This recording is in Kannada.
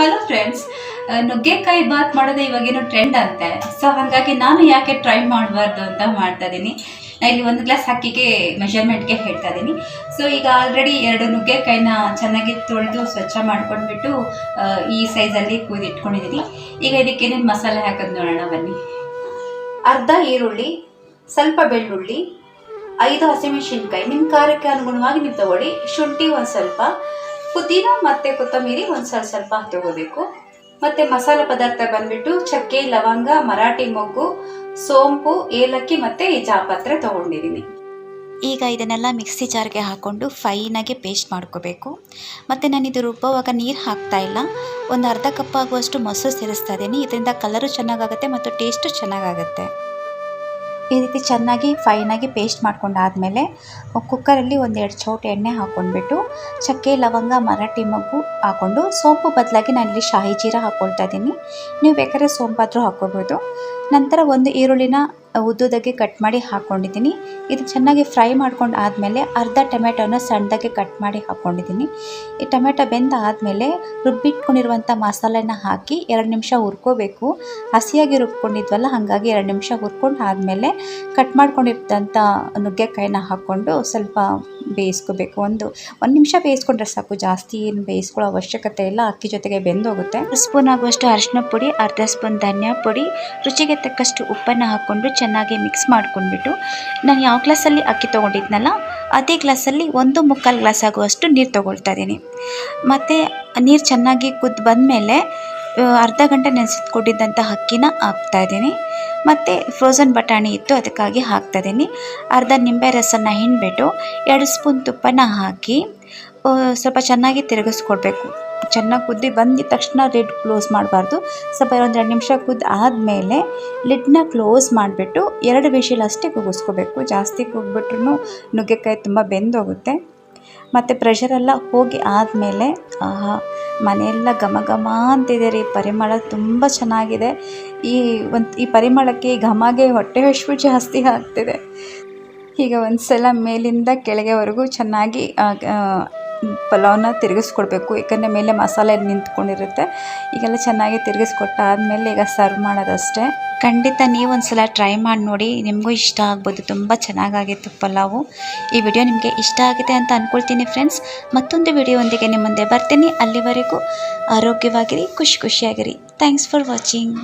ಹಲೋ ಫ್ರೆಂಡ್ಸ್ ನುಗ್ಗೆಕಾಯಿ ಬಾತ್ ಮಾಡೋದೇ ಇವಾಗೇನು ಟ್ರೆಂಡ್ ಅಂತೆ. ಸೊ ಹಾಗಾಗಿ ನಾನು ಯಾಕೆ ಟ್ರೈ ಮಾಡಬಾರ್ದು ಅಂತ ಮಾಡ್ತಾ ಇದ್ದೀನಿ. ಇಲ್ಲಿ ಒಂದು ಗ್ಲಾಸ್ ಅಕ್ಕಿಗೆ ಮೆಷರ್ಮೆಂಟ್ಗೆ ಹೇಳ್ತಾ ಇದ್ದೀನಿ. ಸೊ ಈಗ ಆಲ್ರೆಡಿ ಎರಡು ನುಗ್ಗೆಕಾಯಿನ ಚೆನ್ನಾಗಿ ತೊಳೆದು ಸ್ವಚ್ಛ ಮಾಡ್ಕೊಂಡ್ಬಿಟ್ಟು ಈ ಸೈಜಲ್ಲಿ ಕುಯ್ದಿಟ್ಕೊಂಡಿದ್ದೀನಿ ಈಗ ಇದಕ್ಕೆ ಏನೇನು ಮಸಾಲೆ ಹಾಕೋದು ನೋಡೋಣ, ಬನ್ನಿ. ಅರ್ಧ ಈರುಳ್ಳಿ, ಸ್ವಲ್ಪ ಬೆಳ್ಳುಳ್ಳಿ, ಐದು ಹಸಿಮೆಣಸಿನ್ಕಾಯಿ. ನಿಮ್ಮ ಖಾರಕ್ಕೆ ಅನುಗುಣವಾಗಿ ನೀವು ತಗೊಳ್ಳಿ. ಶುಂಠಿ ಒಂದು ಸ್ವಲ್ಪ. ಪುದೀನ ಮತ್ತು ಕೊತ್ತಂಬರಿ ಒಂದು ಸ್ವಲ್ಪ ಸ್ವಲ್ಪ ತಗೋಬೇಕು. ಮತ್ತು ಮಸಾಲೆ ಪದಾರ್ಥ ಬಂದ್ಬಿಟ್ಟು ಚಕ್ಕೆ, ಲವಂಗ, ಮರಾಠಿ ಮೊಗ್ಗು, ಸೋಂಪು, ಏಲಕ್ಕಿ ಮತ್ತು ಜಾಪತ್ರೆ ತೊಗೊಂಡಿದ್ದೀನಿ ಈಗ ಇದನ್ನೆಲ್ಲ ಮಿಕ್ಸಿ ಜಾರ್ಗೆ ಹಾಕ್ಕೊಂಡು ಫೈನಾಗಿ ಪೇಸ್ಟ್ ಮಾಡ್ಕೋಬೇಕು. ಮತ್ತು ನಾನು ಇದು ರುಬ್ಬುವಾಗ ನೀರು ಹಾಕ್ತಾ ಇಲ್ಲ. ಒಂದು ಅರ್ಧ ಕಪ್ ಆಗುವಷ್ಟು ಮೊಸರು ಸೇರಿಸ್ತಾ ಇದ್ದೀನಿ ಇದರಿಂದ ಕಲರು ಚೆನ್ನಾಗಾಗುತ್ತೆ ಮತ್ತು ಟೇಸ್ಟು ಚೆನ್ನಾಗಾಗುತ್ತೆ. ಈ ರೀತಿ ಚೆನ್ನಾಗಿ ಫೈನಾಗಿ ಪೇಸ್ಟ್ ಮಾಡ್ಕೊಂಡಾದಮೇಲೆ ಕುಕ್ಕರಲ್ಲಿ ಒಂದೆರಡು ಚೌಟ ಎಣ್ಣೆ ಹಾಕ್ಕೊಂಡ್ಬಿಟ್ಟು ಚಕ್ಕೆ, ಲವಂಗ, ಮರಾಠಿ ಮಗ್ಗು ಹಾಕ್ಕೊಂಡು ಸೋಂಪು ಬದಲಾಗಿ ನಾನಿಲ್ಲಿ ಶಾಹಿ ಜೀರ ಹಾಕ್ಕೊಳ್ತಾ ಇದ್ದೀನಿ. ನೀವು ಬೇಕಾದ್ರೆ ಸೋಂಪಾದರೂ ಹಾಕ್ಕೋಬೋದು ನಂತರ ಒಂದು ಈರುಳ್ಳಿನ ಉದ್ದುದಾಗಿ ಕಟ್ ಮಾಡಿ ಹಾಕ್ಕೊಂಡಿದ್ದೀನಿ ಇದು ಚೆನ್ನಾಗಿ ಫ್ರೈ ಮಾಡ್ಕೊಂಡು ಆದಮೇಲೆ ಅರ್ಧ ಟೊಮೆಟೊನ ಸಣ್ಣದಾಗಿ ಕಟ್ ಮಾಡಿ ಹಾಕ್ಕೊಂಡಿದ್ದೀನಿ ಈ ಟೊಮೆಟೊ ಬೆಂದ ಆದಮೇಲೆ ರುಬ್ಬಿಟ್ಕೊಂಡಿರುವಂಥ ಮಸಾಲೆನ ಹಾಕಿ ಎರಡು ನಿಮಿಷ ಹುರ್ಕೋಬೇಕು. ಹಸಿಯಾಗಿ ರುಬ್ಕೊಂಡಿದ್ವಲ್ಲ, ಹಾಗಾಗಿ ಎರಡು ನಿಮಿಷ ಹುರ್ಕೊಂಡು ಆದಮೇಲೆ ಕಟ್ ಮಾಡ್ಕೊಂಡಿರ್ತಂಥ ನುಗ್ಗೆಕಾಯಿನ ಹಾಕ್ಕೊಂಡು ಸ್ವಲ್ಪ ಬೇಯಿಸ್ಕೋಬೇಕು. ಒಂದು ಒಂದು ನಿಮಿಷ ಬೇಯಿಸ್ಕೊಂಡ್ರೆ ಸಾಕು. ಜಾಸ್ತಿ ಏನು ಬೇಯಿಸ್ಕೊಳ್ಳೋ ಅವಶ್ಯಕತೆ ಇಲ್ಲ. ಅಕ್ಕಿ ಜೊತೆಗೆ ಬೆಂದೋಗುತ್ತೆ. ಸ್ಪೂನ್ ಆಗುವಷ್ಟು ಅರಿಶಿನ ಪುಡಿ, ಅರ್ಧ ಸ್ಪೂನ್ ಧನಿಯಾ ಪುಡಿ, ರುಚಿಗೆ ತಕ್ಕಷ್ಟು ಉಪ್ಪನ್ನು ಹಾಕ್ಕೊಂಡು ಚೆನ್ನಾಗಿ ಮಿಕ್ಸ್ ಮಾಡ್ಕೊಂಡ್ಬಿಟ್ಟು, ನಾನು ಯಾವ ಗ್ಲಾಸಲ್ಲಿ ಅಕ್ಕಿ ತೊಗೊಂಡಿದ್ನಲ್ಲ, ಅದೇ ಗ್ಲಾಸಲ್ಲಿ ಒಂದು ಮುಕ್ಕಾಲು ಗ್ಲಾಸ್ ಆಗುವಷ್ಟು ನೀರು ತೊಗೊಳ್ತಾ ಇದ್ದೀನಿ. ಮತ್ತು ನೀರು ಚೆನ್ನಾಗಿ ಕುದ್ದು ಬಂದಮೇಲೆ ಅರ್ಧ ಗಂಟೆ ನೆನೆಸಿಟ್ಕೊಂಡಿದ್ದಂಥ ಅಕ್ಕಿನ ಹಾಕ್ತಾ ಇದ್ದೀನಿ. ಮತ್ತು ಫ್ರೋಝನ್ ಬಟಾಣಿ ಇತ್ತು, ಅದಕ್ಕಾಗಿ ಹಾಕ್ತಾ ಇದ್ದೀನಿ. ಅರ್ಧ ನಿಂಬೆ ರಸನ ಹಿಂಡ್ಬಿಟ್ಟು ಎರಡು ಸ್ಪೂನ್ ತುಪ್ಪನ ಹಾಕಿ ಸ್ವಲ್ಪ ಚೆನ್ನಾಗಿ ತಿರುಗಿಸ್ಕೊಡ್ಬೇಕು. ಚೆನ್ನಾಗಿ ಕುದ್ದಿ ಬಂದಿದ ತಕ್ಷಣ ಲಿಡ್ ಕ್ಲೋಸ್ ಮಾಡಬಾರ್ದು. ಸ್ವಲ್ಪ ಒಂದು ಎರಡು ನಿಮಿಷ ಕುದ್ದು ಆದಮೇಲೆ ಲಿಡ್ನ ಕ್ಲೋಸ್ ಮಾಡಿಬಿಟ್ಟು ಎರಡು ವಿಷಲ್ ಅಷ್ಟೇ ಕೂಗಿಸ್ಕೋಬೇಕು ಜಾಸ್ತಿ ಕೂಗಿಬಿಟ್ರೂ ನುಗ್ಗೆಕಾಯಿ ತುಂಬ ಬೆಂದೋಗುತ್ತೆ. ಮತ್ತು ಪ್ರೆಷರೆಲ್ಲ ಹೋಗಿ ಆದಮೇಲೆ, ಆಹಾ, ಮನೆಯೆಲ್ಲ ಘಮ ಘಮ ಅಂತಿದೆ ರೀ. ಪರಿಮಳ ತುಂಬ ಚೆನ್ನಾಗಿದೆ. ಈ ಒಂದು, ಈ ಪರಿಮಳಕ್ಕೆ ಈ ಘಮಗೆ ಹೊಟ್ಟೆ ಹಸಿವು ಜಾಸ್ತಿ ಆಗ್ತಿದೆ. ಈಗ ಒಂದು ಸಲ ಮೇಲಿಂದ ಕೆಳಗೆವರೆಗೂ ಚೆನ್ನಾಗಿ ಪಲಾವ್ನ ತಿರುಗಿಸ್ಕೊಡ್ಬೇಕು. ಯಾಕಂದರೆ ಮೇಲೆ ಮಸಾಲೆ ನಿಂತ್ಕೊಂಡಿರುತ್ತೆ. ಈಗೆಲ್ಲ ಚೆನ್ನಾಗಿ ತಿರುಗಿಸ್ಕೊಟ್ಟಾದ್ಮೇಲೆ ಈಗ ಸರ್ವ್ ಮಾಡೋದಷ್ಟೇ. ಖಂಡಿತ ನೀವು ಸಲ ಟ್ರೈ ಮಾಡಿ ನೋಡಿ, ನಿಮಗೂ ಇಷ್ಟ ಆಗ್ಬೋದು. ತುಂಬ ಚೆನ್ನಾಗಾಗಿತ್ತು ಪಲಾವು. ಈ ವಿಡಿಯೋ ನಿಮಗೆ ಇಷ್ಟ ಆಗಿದೆ ಅಂತ ಅಂದ್ಕೊಳ್ತೀನಿ ಫ್ರೆಂಡ್ಸ್ ಮತ್ತೊಂದು ವಿಡಿಯೋವೊಂದಿಗೆ ನಿಮ್ಮ ಮುಂದೆ ಬರ್ತೀನಿ. ಅಲ್ಲಿವರೆಗೂ ಆರೋಗ್ಯವಾಗಿರಿ, ಖುಷಿ ಖುಷಿಯಾಗಿರಿ. Thanks for watching